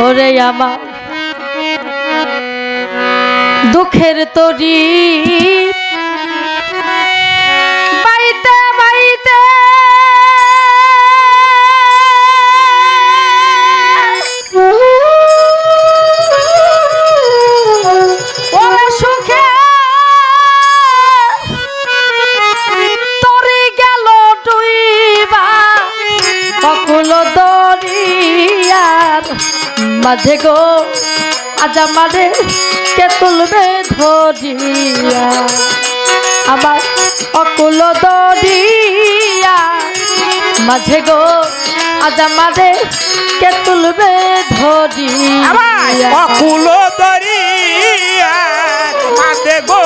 ওরে আমার দুঃখের তরি মাঝে গো, আজ আমারে কে তুলবে ধরিয়া? আমার অকুল দরিয়া। মাঝে গো, আজ আমারে কে তুলবে ধরিয়া? অকুল দরিয়া। মাঝে গো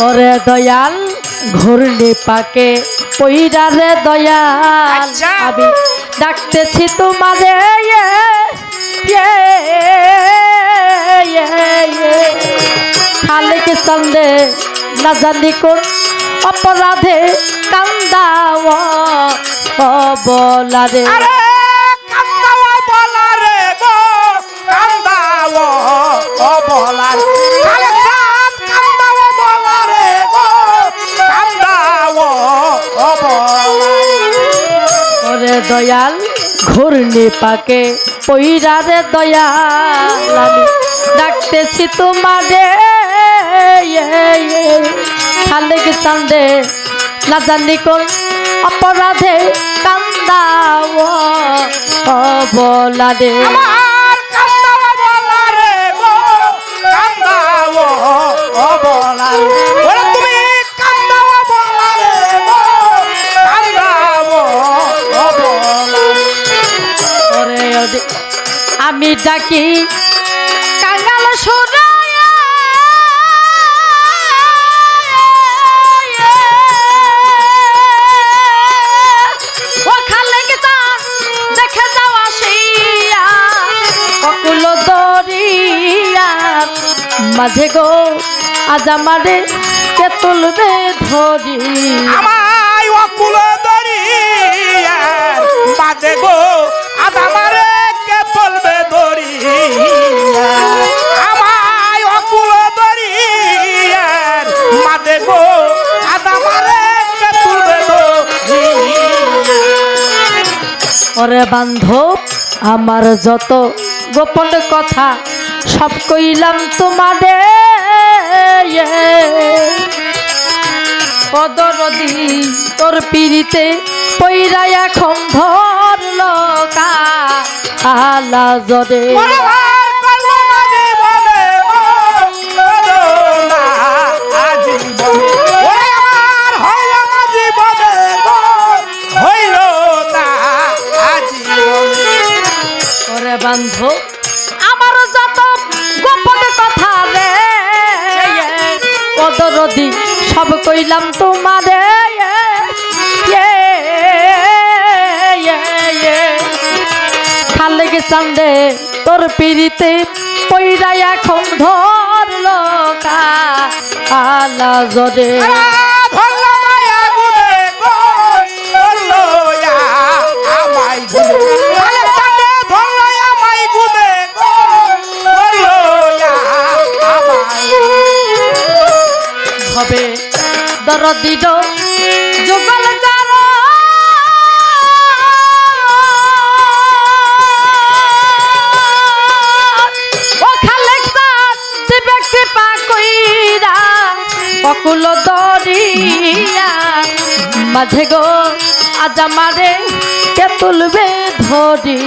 ওরে দয়াল ঘূর্ণি পাকে পইরা রে দয়াল আচ্ছা। আমি ডাকতেছি তোমারে। খালিক চন্দে না জানি কোন অপরাধে কান্দাও কান্দাও বলা রে কান্দাও বলা রে দয়াল, ঘূর্ণি পাকে পইরা রে দয়াল, আমি ডাকতেছি তোমারে। খালেক চান্দে, না জানি কোন অপরাধে কান্দাও বলা রে আমি ডাকি কাঙ্গাল মাঝে গো আজ আমারে কে তুলবে ধরি আমায় ওরে বান্ধব, আমার যত গোপন কথা, সব কইলাম তোমারে। পদরদি তোর পিড়িতে পইরা এখন ধরল আলা জরে বান্ধব আমার যত গোপন কথা রে পদরদি সব কইলাম তোমারে। খালে গে চান্দে তোর পিড়িতে পইরা এখন ধরল আলা জরে দরদির যুগল বকুল দরিয়া। মাঝে গো আজ আমারে কে তুলবে ধরি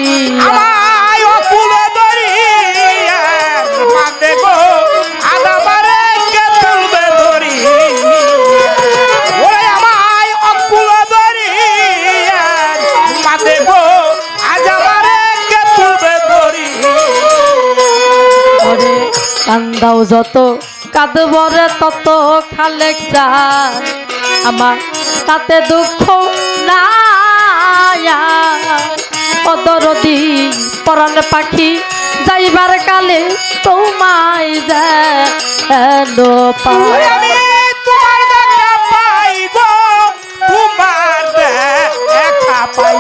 করে কান্দাও যত কাঁদবরে তত খালে আমার তাতে দুঃখ না অদরদি পরান পাখি যাইবার কালে তোমায় যায় পাই। গো তোমার দেখা পাই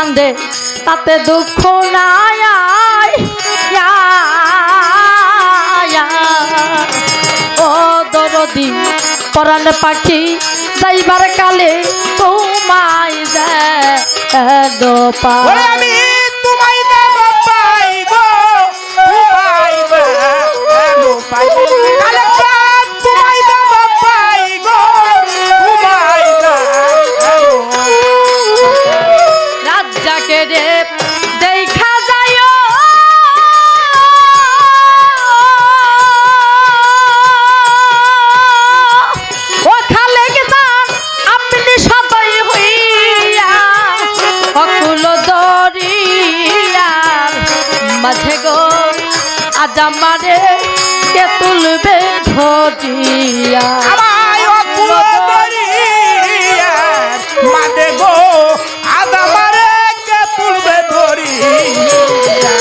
কান্দে তাতে দুঃখ নাই ও দরদি পরাণ পাখি যাইবার কালে তোমায় যায় মাঝে গো আজ মারে কে তুলবে ধরিয়া? মাঝে গো আজ আমারে কে তুলবে ধরিয়া?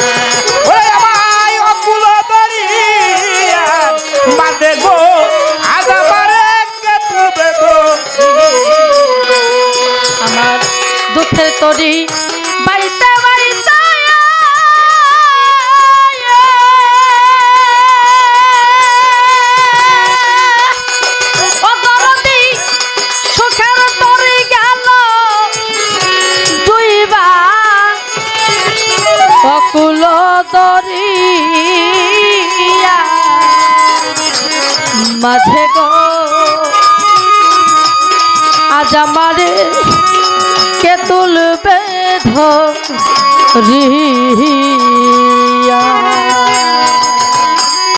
আমার দুঃখের তরি মাঝে গো। আজ আমারে কে তুলবে ধরিয়া?